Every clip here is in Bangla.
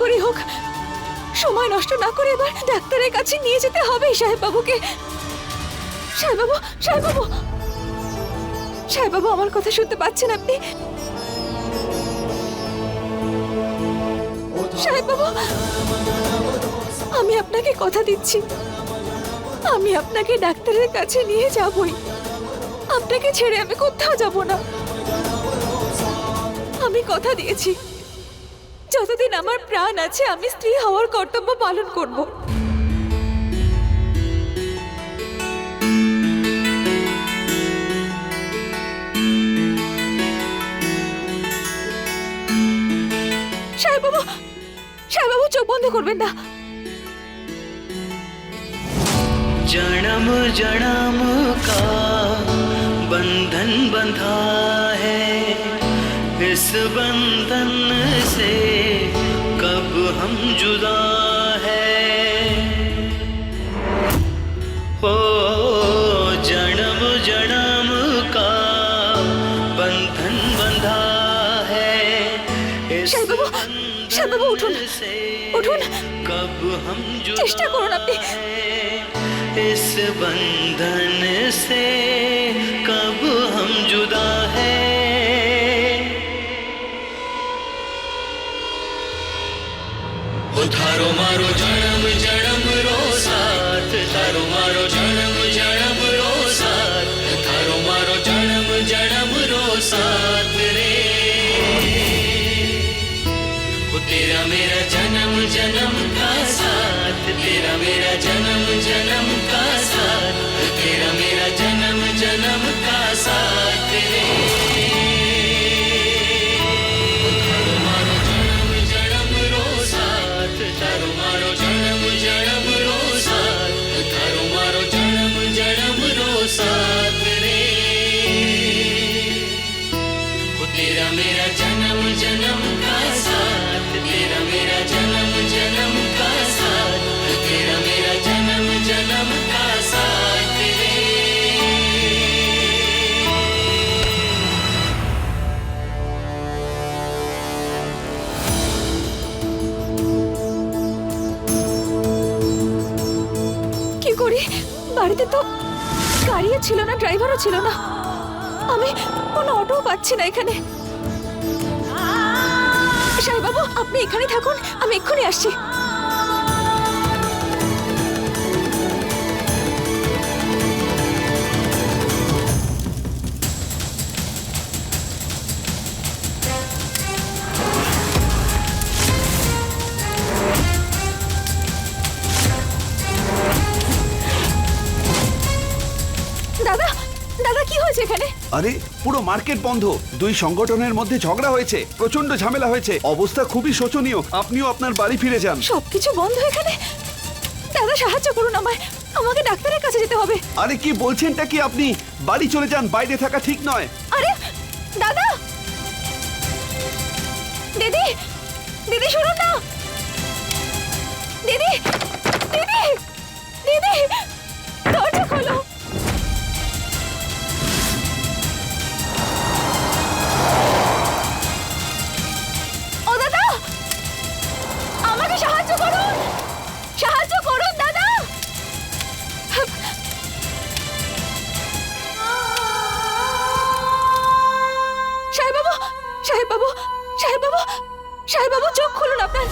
করেই হোক, সময় নষ্ট না করে এবার ডাক্তারের কাছে নিয়ে যেতে হবে সাহেব বাবুকে সাহেব বাবু সাহেব বাবু সাহেব বাবু আমার কথা শুনতে পাচ্ছেন আপনি? সাহেব বাবু আমি আপনাকে কথা দিচ্ছি। আমি আপনাকে ডাক্তারের কাছে নিয়ে যাবই। আপনাকে ছেড়ে আমি কোথাও যাব না। আমি কথা দিয়েছি। যতদিন আমার প্রাণ আছে আমি স্ত্রী হওয়ার কর্তব্য পালন করব সাহেববাবু সাহেববাবু চোখ বন্ধ করবেন না जन्म जन्म का बंधन बंधा है इस बंधन से চেষ্টা করুন আপনি। इस बंधन से कब हम जुदा है ओ थारो मारो जन्म जन्म रो साथ थारो मारो जन्म जन्म रो साथ थारो मारो जन्म जन्म रो साथ रे ओ तेरा मेरा जन्म जन्म का साथ तेरा मेरा जन्म जन्म বাড়িতে তো গাড়িও ছিল না, ড্রাইভারও ছিল না। আমি কোনো অটোও পাচ্ছি না এখানে। সাহেব বাবু, আপনি এখানে থাকুন, আমি এক্ষুনি আসছি। হয়েছে এখানে? আরে পুরো মার্কেট বন্ধ। দুই সংগঠনের মধ্যে ঝগড়া হয়েছে প্রচণ্ড ঝামেলা হয়েছে। অবস্থা খুবই শোচনীয়। আপনিও আপনার বাড়ি ফিরে যান। সবকিছু বন্ধ এখানে? দাদা সাহায্য করুন আমায়। আমাকে ডাক্তারের কাছে যেতে হবে। আরে কি বলছেনটা কি আপনি? বাড়ি চলে যান বাইরে থাকা ঠিক নয়। আরে দাদা! দিদি! দিদি শুনুন না! দিদি! দিদি! দিদি! সাহেব বাবু সাহেব বাবু সাহেব বাবু চোখ খুলুন আপনার।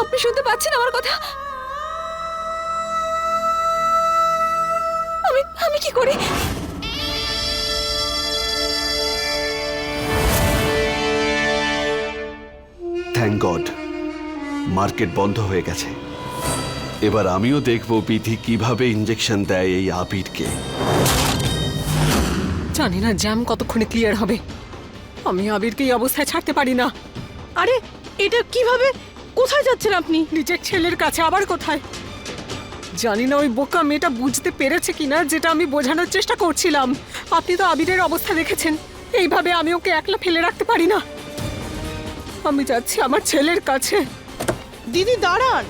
আপনি শুনতে পাচ্ছেন আমার কথা? আমি আমি কি করি? থ্যাংক গড মার্কেট বন্ধ হয়ে গেছে। এবার আমিও দেখব বিধি কীভাবে ইঞ্জেকশন দেয় এই আবিরকে। জানি না জ্যাম কতক্ষণে ক্লিয়ার হবে। আমি আবিরকে এই অবস্থায় ছাড়তে পারি না। আরে, এটা কীভাবে? কোথায় যাচ্ছেন আপনি? নিজের ছেলের কাছে, আবার কোথায়? জানি না ওই বোকা মেয়েটা বুঝতে পেরেছে কিনা, যেটা আমি বোঝানোর চেষ্টা করছিলাম। আপনি তো আবিরের অবস্থা দেখেছেন। এইভাবে আমি ওকে একলা ফেলে রাখতে পারি না। আমি যাচ্ছি আমার ছেলের কাছে। দিদি, দাঁড়ান!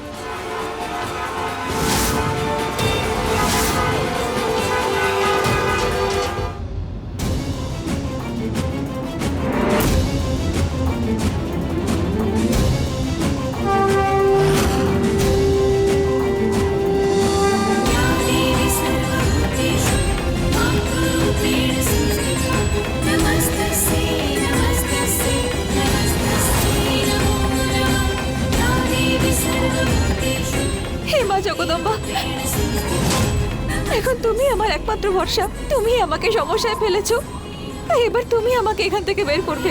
তুমি আমার একমাত্র ভরসা। তুমি আমাকে সমস্যায় ফেলেছো। এবার তুমি আমাকে এখান থেকে বের করবে।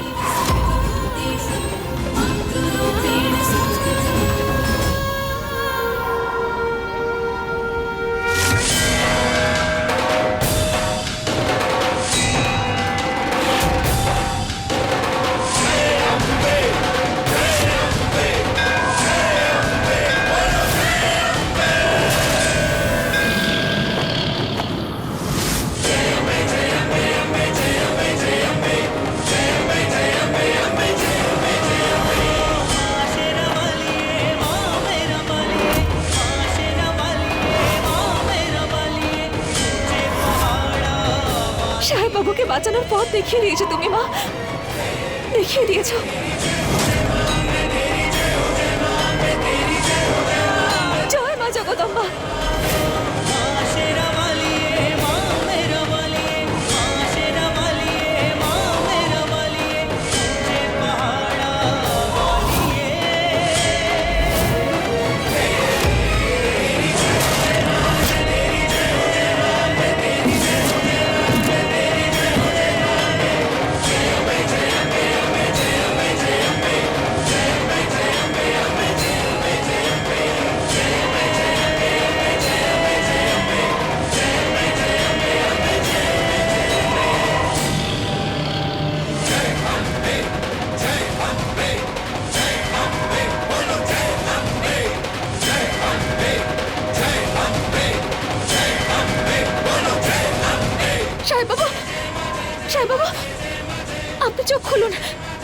সাহেব বাবুকে বাঁচানোর পথ দেখিয়ে দিয়েছ তুমি মা। দেখিয়ে দিয়েছ। জয় মা জগদম্বা।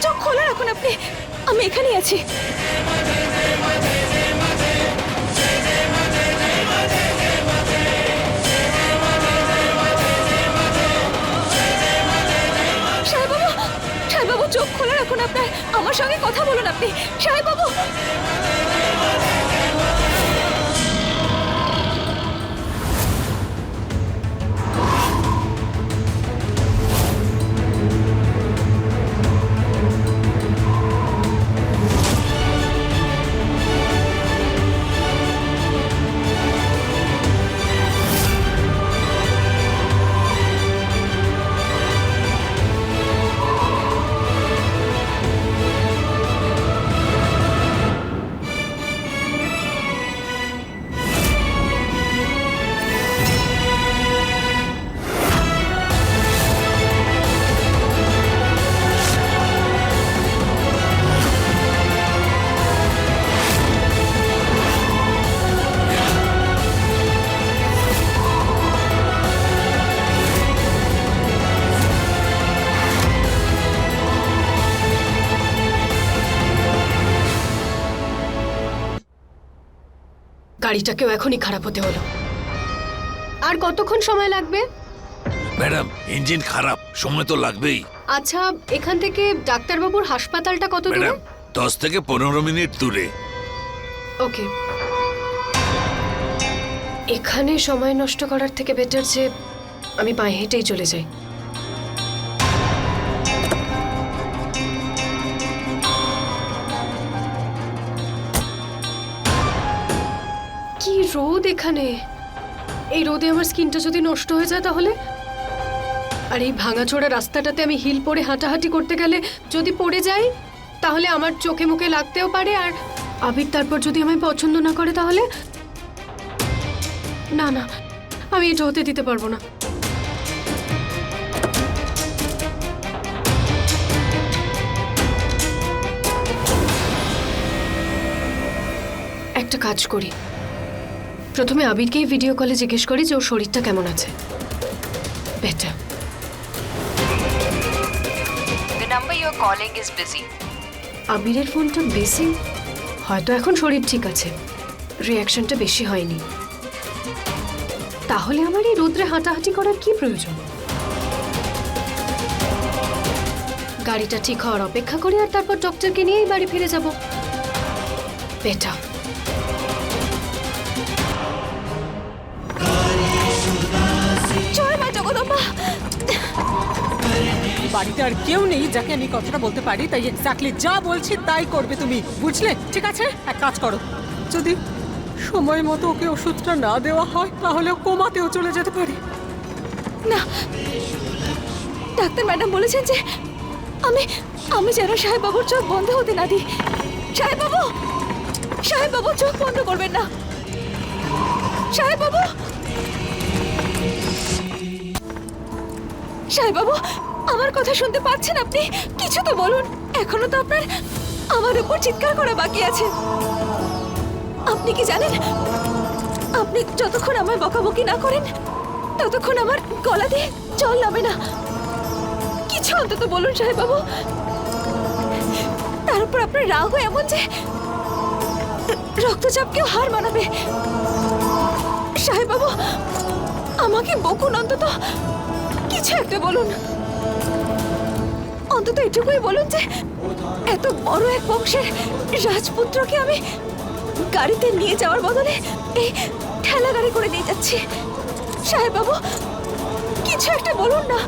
চোখ খোলা রাখুন আপনি, আমি এখানেই আছি। চোখ খোলা আমার সঙ্গে কথা বলুন আপনি। সাহেব বাবু গাড়িটাকেও এখনই খারাপ হতে হলো। আর কতক্ষণ সময় লাগবে? ম্যাডাম ইঞ্জিন খারাপ সময় তো লাগবেই। আচ্ছা এখান থেকে ডাক্তারবাবুর হাসপাতালটা কত দূরে? ম্যাডাম দশ থেকে পনেরো মিনিট দূরে। ওকে। এখানে সময় নষ্ট করার থেকে বেটার যে আমি পায়ে হেঁটেই চলে যাই। কি রোদ এখানে? এই রোদে আমার স্কিনটা যদি নষ্ট হয়ে যায় তাহলে? আর এই ভাঙাচোরা রাস্তাটাতে আমি হিল পরে হাঁটাহাঁটি করতে গেলে যদি পড়ে যাই, তাহলে আমার চোখে মুখে লাগতেও পারে আর আবির তারপর যদি আমায় পছন্দ না করে তাহলে? না না, আমি এটা হতে দিতে পারব না। একটা কাজ করি। প্রথমে আবিরকেই ভিডিও কলে জিজ্ঞেস করি যে ওর শরীরটা কেমন আছে। Better The number you're calling is busy. আবিরের ফোনটা বেশি হয়তো এখন শরীর ঠিক আছে। রিয়াকশনটা বেশি হয়নি। তাহলে আমার এই রোদ্রে হাঁটাহাঁটি করার কি প্রয়োজন? গাড়িটা ঠিক হওয়ার অপেক্ষা করি আর তারপর ডক্টরকে নিয়েই বাড়ি ফিরে যাব। বেটা বাড়িতে আর কেউ নেই যাকে আমি কথাটা বলতে পারি, তাই এক্স্যাক্টলি যা বলছি তাই করবে তুমি, বুঝলে? ঠিক আছে? এক কাজ করো। যদি সময় মতো ওকে ওষুধটা না দেওয়া হয়, তাহলে কোমাতেও চলে যেতে পারে। না। ডাক্তার ম্যাডাম বলেছেন যে আমি আমি যেন সাহেব বাবুর চোখ বন্ধ হতে না দিই। সাহেব বাবু সাহেব বাবু চোখ বন্ধ করবেন না। সাহেব বাবু সাহেব বাবু আমার কথা শুনতে পাচ্ছেন আপনি? কিছু তো বলুন। এখনও তো আপনার, আমার উপর চিৎকার করা বাকি আছে। আপনি কি জানেন? আপনি যতক্ষণ আমার বকাবকি না করেন, ততক্ষণ আমার গলা দিয়ে জল নামে না। কিছু অন্তত বলুন সাহেব বাবু তার উপর আপনার রাগও এমন যে রক্তচাপকেও হার মানাবে। সাহেব বাবু আমাকে বকুন অন্তত। কিছু একটা বলুন। অন্তত এটুকুই বলুন যে এত বড় এক বংশের রাজপুত্রকে আমি গাড়িতে নিয়ে যাওয়ার বদলে এই ঠেলা গাড়ি করে নিয়ে যাচ্ছি। সাহেব বাবু কিছু একটা বলুন না।